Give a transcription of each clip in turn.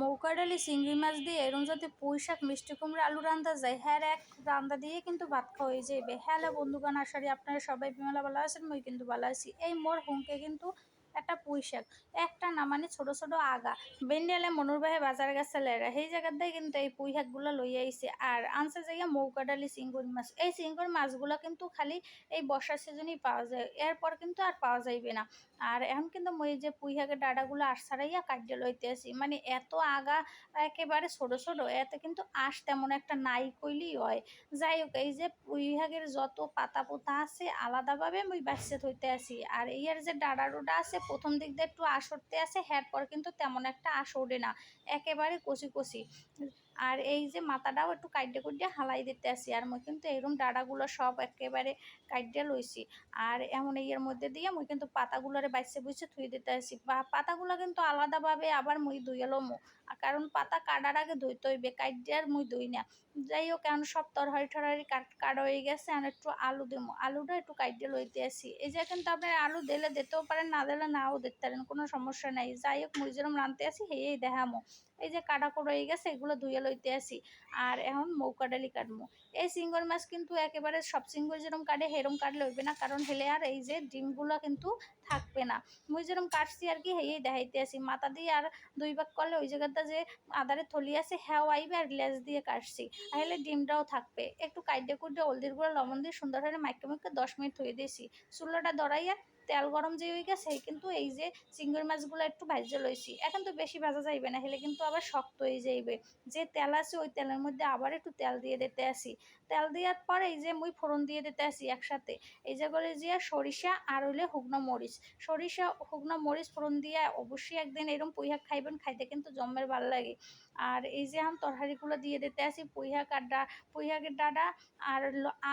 মৌকা ডালি চিংড়ি মাছ দিয়ে এরম যদি পুঁই শাক মিষ্টি কুমড়া আলু রান্দা যায় হ্যাঁ এক রান্দা দিয়ে কিন্তু ভাত খাওয়া হয়ে যাবে হ্যালো বন্ধুগান আশারি আপনারা সবাই বিমলা ভালো আছেন, মই কিন্তু ভালো আছি। এই মোর হুমকে কিন্তু একটা পুঁই শাক, একটা না মানে ছোট ছোট আগা। বেন্ডিয়ালে মনুর বাহে বাজার গেছে লেরা, সেই জায়গাটাই কিন্তু এই পুঁই শাকগুলো লই আইছে। আর আনছে জায়গা মৌকা ডালি, চিংড়ি মাছ। এই চিংড়ি মাছগুলো কিন্তু খালি এই বর্ষার সিজনেই পাওয়া যায়, এরপর কিন্তু আর পাওয়া যাইবে না। আর এখন কিন্তু মই যে পুঁই শাকের ডাঁটাগুলো আর কাটিয়ে লইতে আসি মানে এত আগা, একেবারে ছোট ছোট, এতে কিন্তু আঁশ তেমন একটা নাই কইলেই হয়। যাই হোক, এই যে পুঁই শাকের যত পাতা পোতা আছে, আলাদাভাবে মই বাচ্চা থইতে আসি আর ইয়ার যে ডাঁড়া ডোডা আছে প্রথম দিক দিয়ে একটু উঠতে আছে, হ্যার পর কিন্তু তেমন একটা আঁশ ওঠে না। একেবারে কচি কচি আর এই যে মাথাটাও একটু কাইডে কুইডে হালাই দিতে আসি। আর মই কিন্তু এরকম ডাঁড়াগুলো সব একেবারে কাইডে লইছি। আর এমন এর মধ্যে দিয়ে মই কিন্তু পাতাগুলোরে বাইসে বুঝে থুই দিতে আসি। বা পাতাগুলো কিন্তু আলাদাভাবে আবার মুই ধুয়ে লমো। কারণ পাতা কাটার আগে ধুইতে হইবে কাইডে আর মুই ধুই না। যাই হোক, এখন সব তরহারি টরহারি কাট কাটা হয়ে গেছে আর একটু আলু দেবো আলুটা একটু কাইডে লইতে আসি। এই যে কিন্তু আপনার আলু দিলে দিতেও পারেন, না দিলে নাও দিতে পারেন কোনো সমস্যা নাই। যাই হোক মুই যেরকম রাঁধতে আসি হেয়েই দেখামো। এই যে কাটা করে হয়ে গেছে, এগুলো ধুয়ে লইতে আসি। আর এখন মৌকা ডালি কাটবো এই চিংড়ি মাছ কিন্তু একেবারে সব চিংড়ি যেরম কাটে সেরকম কাটলে হইবে না। কারণ হেলে আর এই যে ডিমগুলো কিন্তু থাকবে না। মুই যেরম কাটছি আর কি হেয়েই দেখাইতে আসি। মাথা দিয়ে আর দুই ভাগ করলে ওই জায়গাটা যে আদারে থলি আছে হ্যাঁ আইবে আর লেজ দিয়ে কাটছি। তাহলে ডিমটাও থাকবে। একটু কাইডে কুইডে হলদির গুঁড়ো, লবণ দিয়ে সুন্দর করে মাইকে মাইকে দশ মিনিট ধুয়ে দিয়েছি। চুলোটা দড়াইয়া তেল গরম যে হয়ে গেছে কিন্তু এই যে চিংড়ি মাছগুলো একটু ভাজে লইছি, এখন তো বেশি ভাজা যাইবে না, হলে কিন্তু আবার শক্ত হয়ে যাইবে। যে তেল আছে ওই তেলের মধ্যে আবার একটু তেল দিয়ে দিতে আসি। তেল দেওয়ার পর এই যে মুই ফোড়ন দিয়ে দিতে আসি একসাথে। এই যে করে যে সরিষা আর হইলে শুকনো মরিচ। সরিষা, শুকনো মরিচ ফোড়ন দিয়ে অবশ্যই একদিন এরকম পুঁই খাইবেন, খাইতে কিন্তু জম্মের ভালো লাগে। আর এই যে আম তরকারিগুলো দিয়ে দিতে আসি, পুঁই শাক আর ডা, পুঁই শাকের ডাঁটা আর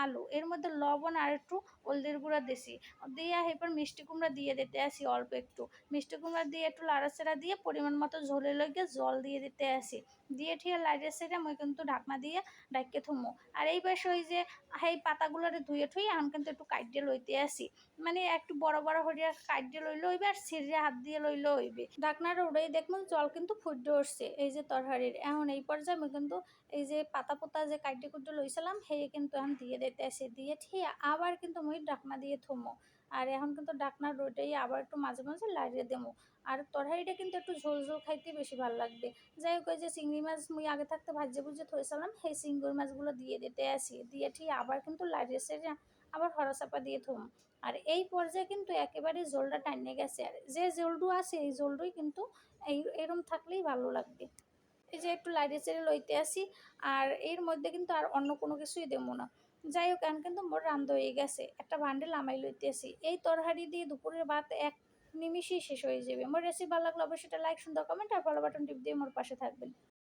আলু। এর মধ্যে লবণ আর একটু হলদির গুঁড়া দিছি। দিয়ে এরপর মিষ্টি কুমড়া দিয়ে দিতে আসি অল্প একটু। মিষ্টি কুমড়া দিয়ে একটু লাড়াচাড়া দিয়ে পরিমাণ মতো ঝোলে লগে জল দিয়ে দিতে আসি। দিয়ে ঠিয়ে লাইটে সেটা মই কিন্তু ঢাকনা দিয়ে ডাইকে থুমো। আর এই পাশে ওই যে এই পাতাগুলোরে ধুয়ে ঠুয়ে এখন কিন্তু একটু কাইটে লইতে আসি। মানে একটু বড় বড় হরিয়া কাইটে লইলে হইবে আর সিরে হাত দিয়ে লইলে হইবে। ঢাকনাটা উড়েই দেখবেন জল কিন্তু ফুটে উঠছে এই যে তরকারির এখন এই পর্যায়ে আমি কিন্তু এই যে পাতা পোতা যে কাইটে কুটে লইছিলাম, সেই কিন্তু এখন দিয়ে দিতে আসি। দিয়ে ঠিয়ে আবার কিন্তু মই ঢাকনা দিয়ে থমো। আর এখন কিন্তু ডাকনার রোটাই আবার একটু মাঝে মাঝে লাড়িয়ে দেবো। আর তরকারিটা কিন্তু একটু ঝোল ঝোল খাইতে বেশি ভালো লাগবে। যাই হোক যে চিংড়ি মাছ মুই আগে থাকতে ভাজে ভুজে থইছিলাম সেই চিংড়ি মাছগুলো দিয়ে দিতে আসি। দিয়ে ঠিক আবার কিন্তু লাড়িয়ে সেরে আবার হরা চাপা দিয়ে থম আর এই পর্যায়ে কিন্তু একেবারে জলটা টানিয়ে গেছে। আর যে জলটু আছে, এই জলটুই কিন্তু এই, এরম থাকলেই ভালো লাগবে। এই যে একটু লাইটে চেড়ে লইতে আসি, আর এর মধ্যে কিন্তু আর অন্য কোনো কিছুই দেবো না। যাই হোক এখন কিন্তু মোর রান্ধ হয়ে গেছে। একটা বান্ডেল আমাই লইতে আসি। এই তরহারি দিয়ে দুপুরের ভাত এক নিমিশেই শেষ হয়ে যাবে। মোর রেসিপি ভালো লাগলে অবশ্যই লাইক সুন্দর কমেন্ট আর ফলো বাটন টিপ দিয়ে মোর পাশে থাকবেন।